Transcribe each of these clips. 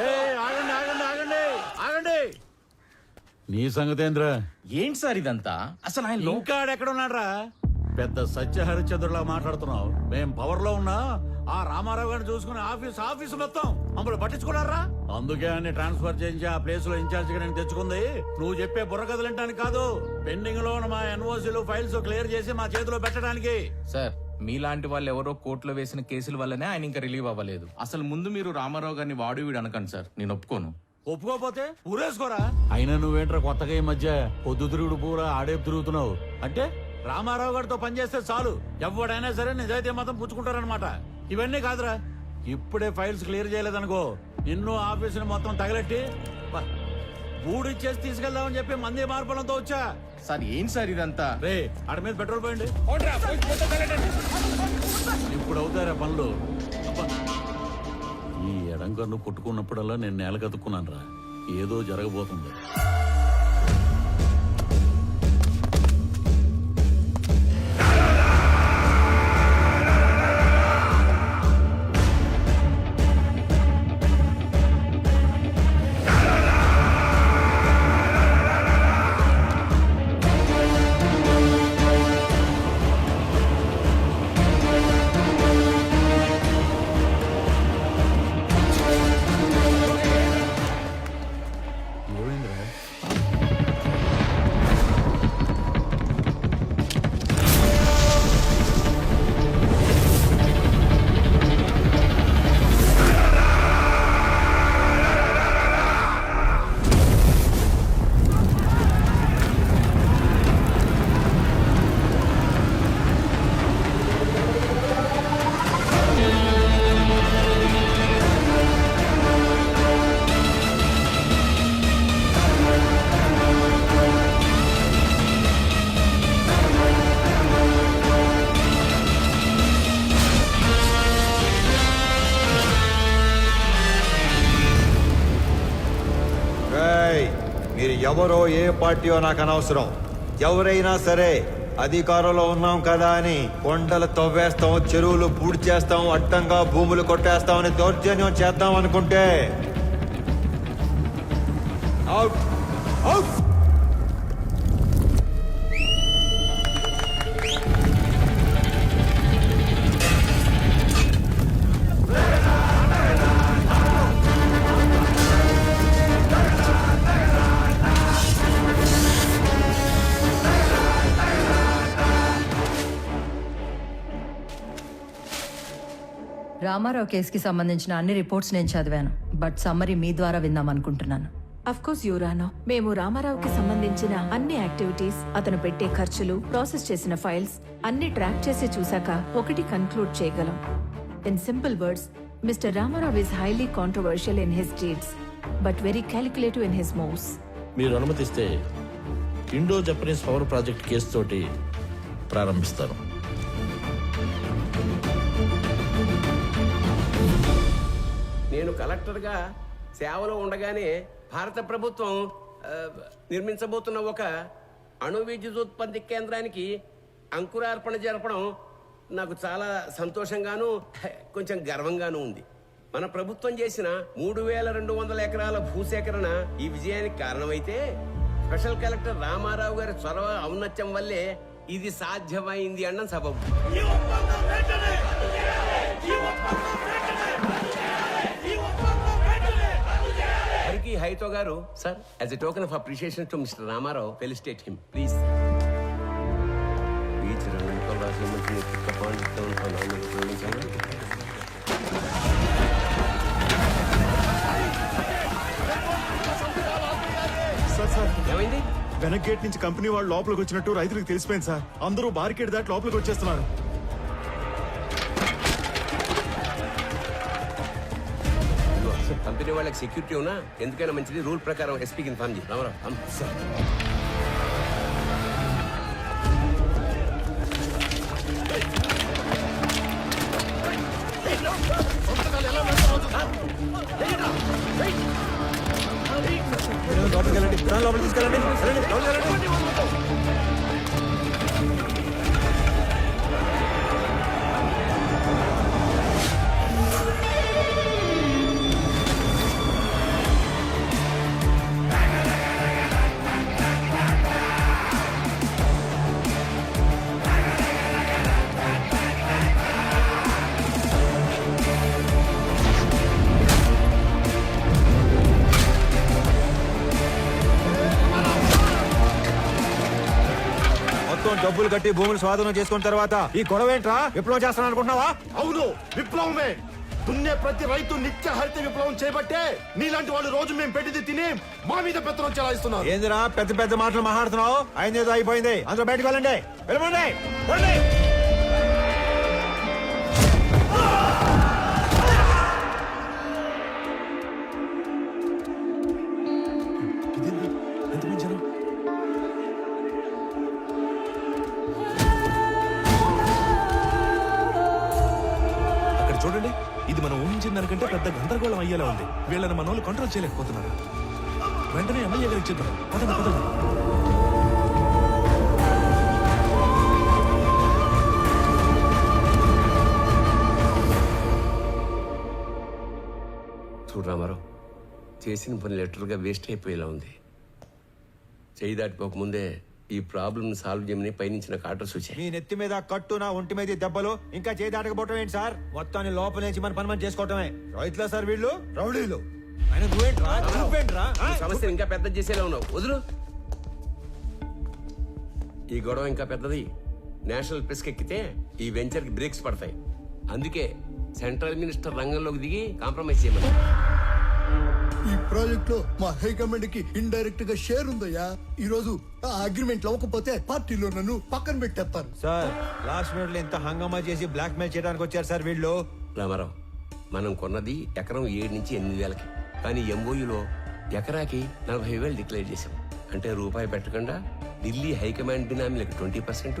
ఏయ్, ఆగండి ఆగండి ఆగండి ఆగండి. నీ సంగతేంద్ర ఏంటి సార్ ఇదంతా? అసలు ఆయన లో- ఇంకా ఎక్కడున్నాడ్రా పెద్ద సత్య హరిచంద్రులా మాట్లాడుతున్నావు. మేం పవర్లో ఉన్నా ఆ రామారావు గారిని చూసుకుని ఆఫీస్ ఆఫీస్ మొత్తం మమ్మల్ని పట్టించుకున్నారా అందుకే అన్ని ట్రాన్స్ఫర్ చేయించి ఆ ప్లేస్లో ఇన్ఛార్జ్గా నేను తెచ్చుకుంది. నువ్వు చెప్పే బుర్ర కదలంటానికి కాదు. పెండింగ్లో ఉన్న మా ఎన్ఓసీలు ఫైల్స్ క్లియర్ చేసి మా చేతిలో పెట్టడానికి. సార్ మీలాంటి వాళ్ళు ఎవరో కోర్టులో వేసిన కేసుల వల్లనే ఆయన ఇంకా రిలీవ్ అవ్వలేదు. అసలు ముందు మీరు రామారావు గారిని వాడు వీడు అనకండి సార్. నేను ఒప్పుకోను. ఒప్పుకోపోతే ఊరేసుకోరా? అయినా నువ్వేంట్రా కొత్తగా ఈ మధ్య పొద్దు తిరుగుడు పూరా ఆడేపు తిరుగుతున్నావు? అంటే రామారావు గారితో పనిచేస్తే చాలు. ఎవడైనా సరే నిజాయితీ మాత్రం పుచ్చుకుంటారనమాట ఇవన్నీ కాదురా. ఇప్పుడే ఫైల్స్ క్లియర్ చేయలేదనుకో నిన్ను ఆఫీసుని మొత్తం తగలెట్టి బూడిచ్చేసి తీసుకెళ్దామని చెప్పి మంది మార్పులంతో వచ్చా? సార్ ఏంటి సార్ ఇదంతా? రే ఆడ మీద పెట్రోల్ పోయండి. ఇప్పుడు అవుతారా పనులు? అబ్బా. ఈ ఎడం కన్ను పుట్టుకున్నప్పుడల్లా నేను నేల కతుక్కున్నాను రా ఏదో జరగబోతుంది. ఎవరో ఏ పార్టీయో నాకు అనవసరం. ఎవరైనా సరే అధికారంలో ఉన్నాం కదా అని కొండలు తవ్వేస్తాం చెరువులు పూడి చేస్తాం అడ్డంగా భూములు కొట్టేస్తామని దౌర్జన్యం చేద్దాం అనుకుంటే. అవుట్. అవుట్. రామారావు కేసుకి సంబంధించిన అన్ని రిపోర్ట్స్ నేను చదివాను. బట్ సమ్మరీ మీ ద్వారా విందాం అనుకుంటున్నాను. అఫ్ కోర్స్ యువరానో మేము రామారావుకి సంబంధించిన అన్ని యాక్టివిటీస్ అతను పెట్టే ఖర్చులు ప్రాసెస్ చేసిన ఫైల్స్ అన్ని ట్రాక్ చేసి చూశాక ఒకటి కన్క్లూడ్ చేయగలం. In simple words mister Ramarao is highly controversial in his deeds but very calculative in his moves మీరు అనుమతిస్తే Indo Japanese power project case తోటి ప్రారంభిస్తాను. నేను కలెక్టర్గా సేవలో ఉండగానే భారత ప్రభుత్వం నిర్మించబోతున్న ఒక అణు విద్యుతోత్పత్తి కేంద్రానికి అంకురార్పణ జరపడం నాకు చాలా సంతోషంగాను కొంచెం గర్వంగాను ఉంది. మన ప్రభుత్వం చేసిన మూడు వేల రెండు వందల ఎకరాల భూసేకరణ ఈ విజయానికి కారణమైతే స్పెషల్ కలెక్టర్ రామారావు గారి చొరవ ఔన్నత్యం వల్లే ఇది సాధ్యమైంది అన్న సబబు. హైతో గారు sir as a token of appreciation to mister Ramarao felicitate him please beach రాసిన పాండిత్యం ఉపయోగించాను సార్ సార్ ఏమైంది? వెనక్ గేట్ నుంచి కంపెనీ వాళ్ళు లోపలికి వచ్చినట్టు రైతులకు తెలిసిపోయింది సార్. అందరూ బారికేడ్ దాటి లోపలికి వచ్చేస్తున్నారు. కంపెనీ వాళ్ళకి సెక్యూరిటీ ఉన్నా ఎందుకైనా మంచిది. రూల్ ప్రకారం ఎస్పీకి ఇన్ఫార్మ్ చేయి. రామారావు come. లోపలికి వెళ్ళండి. లోపలికి తీసుకెళ్ళండి. డబ్బులు కట్టి భూములు స్వాధీనం చేసుకున్న తర్వాత ఈ గొడవ ఏంట్రా? విప్లవం చేస్తాను అనుకుంటున్నావా? అవును విప్లవమే. దున్నే ప్రతి రైతు నిత్య హరిత విప్లవం చేపట్టే. నీలాంటి వాళ్ళు రోజు మేము పెట్టింది తిని మా మీద పెత్తనం చెలాయిస్తున్నారు. ఏందిరా పెద్ద పెద్ద మాటలు మాట్లాడుతున్నావు? అయిందేదో అయిపోయింది. అందులో బయటకు వెళ్ళండి. వెళ్ళమండి. దానికంటే పెద్ద గందరగోళం అయ్యేలా ఉంది. వీళ్ళని మన వాళ్ళు కంట్రోల్ చేయలేకపోతున్నారు. వెంటనే ఎమ్మెల్యే గారికి చెప్తాం పదండి పదండి. చూడు రామారావు చేసిన పని లెటర్గా వేస్ట్ అయిపోయేలా ఉంది. చేయి దాటిపోకముందే ఈ ప్రాబ్లమ్ సాల్వ్ చేయమని పైనుంచి నాకు ఆర్డర్స్ వచ్చాయి. మీ నెత్తి మీద కట్టు నా ఒంటి మీద దెబ్బలు ఇంకా చేయి దాటకపోవటం ఏంటి సార్? మొత్తాన్ని లోపల నుంచి మన పని మనం చేసుకోవటమే. రైతులా సార్ వీళ్ళు? రౌడీలు. ఆయన నువ్వేంట్రా? నువ్వేంట్రా? సమస్యను ఇంకా పెద్ద చేసేలా ఉన్నావు. వదులు. ఈ గొడవ ఇంకా పెద్దది. నేషనల్ ప్రెస్ ఎక్కితే ఈ వెంచర్కి బ్రేక్స్ పడతాయి. అందుకే సెంట్రల్ మినిస్టర్ రంగంలోకి దిగి కాంప్రమైజ్ చేయమని. ఈ ప్రాజెక్ట్లో మా హైకమాండ్కి ఇండైరెక్ట్గా షేర్ ఉందయ్యా. ఈ రోజు ఆ అగ్రిమెంట్ అవ్వకపోతే పార్టీలో నన్ను పక్కన పెట్టేస్తారు. సార్ లాస్ట్ మినిట్లో ఇంత హంగామా చేసి బ్లాక్ మెయిల్ చేయడానికి వచ్చారు సార్ వీళ్ళు? రామారావు మనం కొన్నది ఎకరం ఏడు నుంచి ఎనిమిది వేలకి. కానీ ఎంఓయూలో ఎకరాకి నలభై వేలు డిక్లేర్ చేసాం అంటే రూపాయి పెట్టకుండా ఢిల్లీ హైకమాండ్ బినామీలకు ట్వంటీ పర్సెంట్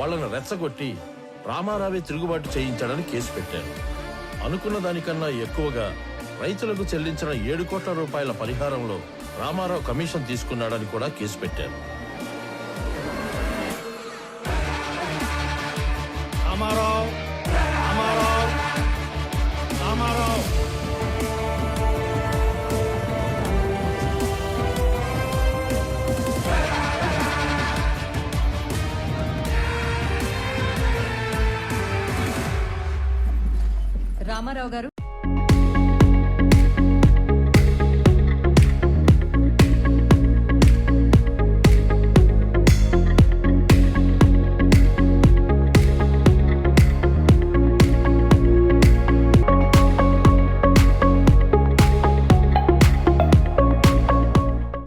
వాళ్ళను రెచ్చగొట్టి రామారావే తిరుగుబాటు చేయించాడని కేసు పెట్టారు. అనుకున్న దానికన్నా ఎక్కువగా రైతులకు చెల్లించిన ఏడు కోట్ల రూపాయల పరిహారంలో రామారావు కమిషన్ తీసుకున్నాడని కూడా కేసు పెట్టారు.